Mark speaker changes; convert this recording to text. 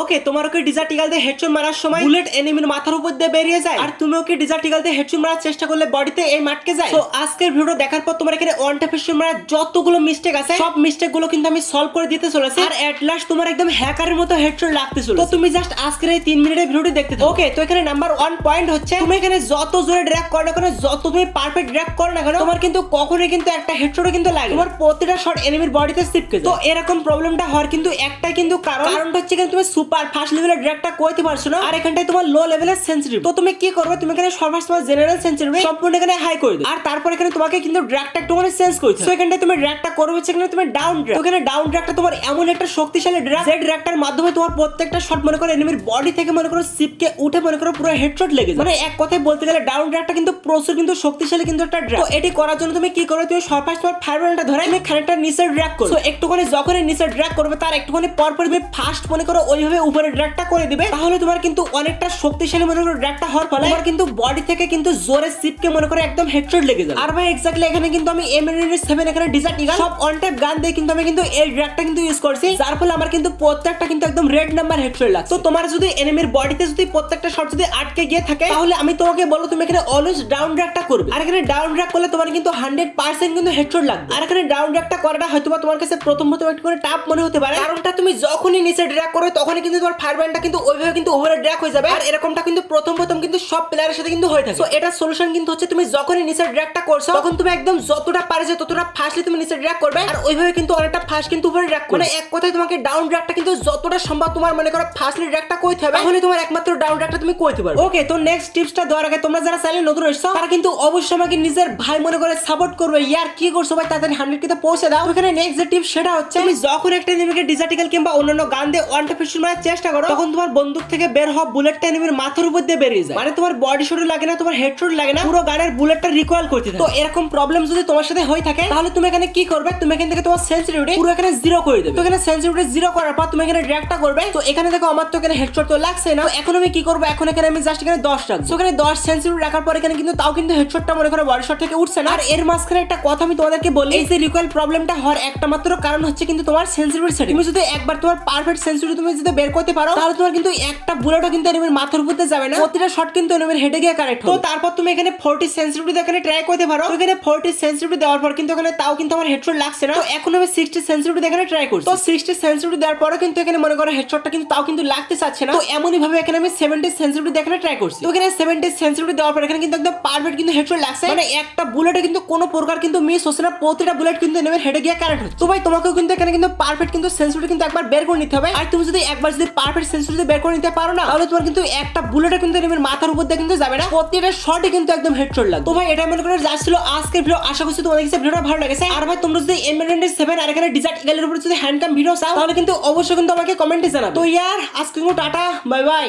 Speaker 1: ওকে, তোমার ওকে desert eagle দিয়ে হেডশট মারার সময় বুলেট এনিমির মাথার উপর দিয়ে বেরিয়ে যায়। আর তুমি ওকে ডিজার্ট ইগাল দিয়ে হেডশট মারার চেষ্টা করলে বডিতে এই মাটকে যায়। তো আজকের ভিডিও দেখার পর তোমার এখানে ওয়ান ট্যাপ হেডশট মারার যতগুলো মিস্টেক আছে, সব মিস্টেকগুলো কিন্তু আমি সলভ করে দিতে চলেছি। আর এট লাস্ট তোমার একদম হ্যাকারের মতো হেডশট লাগতে চলেছে। তো তুমি জাস্ট আজকের এই তিন মিনিটের ভিডিওটি দেখতে থাকো। ওকে তো এখানে নাম্বার ওয়ান পয়েন্ট হচ্ছে, তুমি এখানে যত জোরে ড্র্যাগ করো না কেন, যত তুমি পারফেক্ট ড্র্যাগ করো না কেন, তোমার কিন্তু কখনোই কিন্তু একটা হেডশটও কিন্তু লাগে তোমার প্রতিটা শট এনিমির বডিতে সিপকে তো এরকম প্রবলেমটা হওয়ার কিন্তু একটাই কিন্তু কারণ। কারণটা হচ্ছে কিন্তু তুমি সুপার ফার্স্ট লেভেলের ড্র্যাগটা করতে পারছ না? আর এখানটায় তোমার লো লেভেলের সেন্সিটিভ তো তুমি কি করবে? তুমি এখানে সর্বাস তোমার জেনারেল সেন্সিটিভ সম্পূর্ণ এখানে হাই করে দিবে। আর তারপর এখানে তোমাকে কিন্তু ড্র্যাগটা একটু মানে চেঞ্জ করতে। তো এখানটায় তুমি ড্র্যাগটা করবে এখানে তুমি ডাউন ড্র্যাগ এখানে ডাউন ড্র্যাগটা তোমার এমন একটা শক্তিশালী ড্র্যাগ যে ড্র্যাগটার মাধ্যমে তোমার প্রত্যেকটা শট মনে করো এনিমির বডি থেকে মনে করো সিপকে উঠে মনে করো পুরো হেডশট লেগে যায়। মানে এক কথায় বলতে গেলে ডাউন ড্র্যাগটা কিন্তু প্রচুর কিন্তু শক্তিশালী কিন্তু একটা ড্র্যাগ তো এটি করার জন্য তুমি কি করবে তুমি সর্বাস তোমার ফায়ারব্যান্ডটা ধরে তুমি খানিকটা নিচের ড্র্যাগ করো। তো একটুখানি যখনই নিচের ড্র্যাগ করবে, তার একটুখানি পর পর তুমি ফার্স্ট মনে করো ওইভাবে উপরে ড্র্যাগটা করে দিবে, তাহলে তোমার কিন্তু অনেকটা শক্তিশালী মনে করো ড্র্যাগটা হওয়ার ফলে তোমার কিন্তু বডি থেকে কিন্তু জোরে সিপকে মনে করে একদম হেডশট লেগে যাবে। আর ভাই এক্স্যাক্টলি এখানে কিন্তু আমি এম এন সেভেন এখানে ডিজার্ট ইগাল সব অন টাইপ গান দিয়ে কিন্তু আমি কিন্তু এই ড্র্যাগটা কিন্তু ইউজ করছি, যার ফলে আমার কিন্তু প্রত্যেকটা কিন্তু একদম রেড নাম্বার হেডশট লাগছে। তো তোমার যদি এনিমির বডিতে যদি প্রত্যেকটা শট যদি আটকে গিয়ে থাকে, তাহলে আমি তোমাকে বলব তুমি এখানে অলওয়েজ ডাউন ড্র্যাগটা করবে। আর এখানে ডাউন ড্র্যাগ করলে তোমার কিন্তু হান্ড্রেড পার্সেন্ট কিন্তু হেডশট লাগবে। আর এখানে ডাউন ড্র্যাগটা করাটা হয়তো তোমার কাছে প্রথম প্রথম একটু করে টাপ মনে হতে পারে। কারণটা তুমি যখনই নিচে ড্র্যাগ করো, তখনই কিন্তু তোমার ফায়ার ব্যান্ডটা কিন্তু ওইভাবে কিন্তু ওভারে ড্র্যাক হয়ে যাবে। আর এরকমটা কিন্তু প্রথম প্রথম কিন্তু সব প্লেয়ারের সাথে কিন্তু হয়ে থাকে। তো এটা সলিউশন কিন্তু হচ্ছে তুমি যখনই নিচে ড্র্যাগটা করছ, তখন তুমি একদম যতটা পারে যে ততটা ফাস্টলি তুমি নিচে ড্র্যাক করবে। আর ওইভাবে কিন্তু অনেকটা ফাস্ট কিন্তু উপরে ড্র্যাগ করবে। মানে এক কথায় তোমাকে ডাউন ড্র্যাগটা কিন্তু যতটা সম্ভব তোমার মনে করো ফাস্টলি ড্র্যাগটা কইতে হবে। তাহলে তোমার একমাত্র ডাউন ড্র্যাগটা তুমি করতে পারবে। ওকে তো নেক্সট টিপসটা দেওয়ার আগে তোমরা যারা চ্যানেল নতুন এসছো তারা কিন্তু অবশ্যই আমাকে নিজের ভাই মনে করে সাপোর্ট করবে। ইয়ার, কি করছ ভাই? তাড়াতাড়ি হান্ড্রেড কিতে পৌঁছে দাও। ওখানে নেক্সট যে টিপস সেটা হচ্ছে, তুমি যখন একটা এনিমিকে ডিজার্টিক্যাল কিংবা অন্যান্য গান দিয়ে হেডশট মারার চেষ্টা করো। তখন তোমার বন্দুক থেকে বের হওয়া বুলেটটা এনিমির মাথার উপর দিয়ে বেরিয়ে যায়। মানে তোমার বডি শট লাগে না, তোমার হেডশট লাগে না, পুরো গানের বুলেটটা রিকয়েল করতে তো এরকম প্রবলেম যদি তোমার সাথে হয়ে থাকে, তাহলে তুমি এখানে কি করবে? তুমি এখান থেকে তোমার সেন্সিটিভিটি পুরো এখানে জিরো করে দেবে। তো এখানে সেন্সিটিভিটি জিরো করার পর তুমি এখানে ড্র্যাগটা করবে। তো এখানে দেখো আমার তো এখানে হেডশট তো লাগছে না। এখন আমি কি করব? এখন এখানে আমি জাস্ট এখানে দশ তো এখানে দশ সেন্সিটিভিটি রাখার পর এখানে কিন্তু তাও কিন্তু হেডশটটা মনে করো বডি শট থেকে উঠছে না। আর এর মাঝখানে একটা কথা আমি তোমাদেরকে বলি, এই যে রিকয়েল প্রবলেমটা হওয়ার একটা মাত্র কারণ হচ্ছে কিন্তু তোমার সেন্সিটিভিটি সেটিং তুমি যদি একবার তোমার পারফেক্ট সেন্সিটিভিটি তুমি যদি বের করতে পারো। তাহলে তোমার কিন্তু একটা বুলেটও কিন্তু এনিমির মাথার উপর দিয়ে যাবে না। প্রতিটা শট কিন্তু এনিমির হেডে গিয়ে কানেক্ট তো তারপর তুমি এখানে 40 সেন্সিটিভিটি এখানে ট্রাই করতে পারো। তো এখানে 40 সেন্সিটিভিটি দেওয়ার পর কিন্তু এখানে তাও কিন্তু আমার হেডশট লাগছে না। তো এখন আমি 60 সেন্সিটিভিটি এখানে ট্রাই করছি। তো 60 সেন্সিটিভিটি দেওয়ার পরে কিন্তু এখানে মনে করো হেডশটটা কিন্তু তাও কিন্তু লাগতে চাচ্ছে না। তো এমনই ভাবে এখানে আমি 70 সেন্সিটিভিটি এখানে ট্রাই করছি। তো এখানে 70 সেন্সিটিভিটি দেওয়ার পর এখানে কিন্তু একদম পারফেক্ট কিন্তু হেডশট লাগছে। মানে একটা বুলেটে কিন্তু কোনো প্রকার কিন্তু মিস হচ্ছে না। প্রতিটা বুলেট কিন্তু এনিমির হেডে গিয়ে কানেক্ট হচ্ছে। তো ভাই তোমাকেও কিন্তু এখানে কিন্তু পারফেক্ট কিন্তু সেন্সিটিভিটি কিন্তু একবার বের করে নিতে হবে। আর তুমি যদি একবার যদি পারফেক্ট সেন্সিটিভিটি বের করে নিতে পারো না, তাহলে তোমার কিন্তু একটা বুলেটে কিন্তু এনিমির মাথার উপর দিয়ে কিন্তু যাবে না। প্রতিটা শটে কিন্তু একদম হেডশট লাগবে। তো ভাই, এটা মনে করে যা ছিল আজকের ভিডিও আশা করছি তোমাদের কাছে ভিডিওটা ভালো লেগেছে। আর ভাই, তোমরা যদি এম সেভেন আর এখানে ডিজার্ট ইগালের উপর যদি হ্যান্ডকাম ভিডিও চাও, তাহলে কিন্তু অবশ্যই কিন্তু আমাকে কমেন্টে জানাবে। তো ইয়ার, আজকে কিন্তু টাটা বাই বাই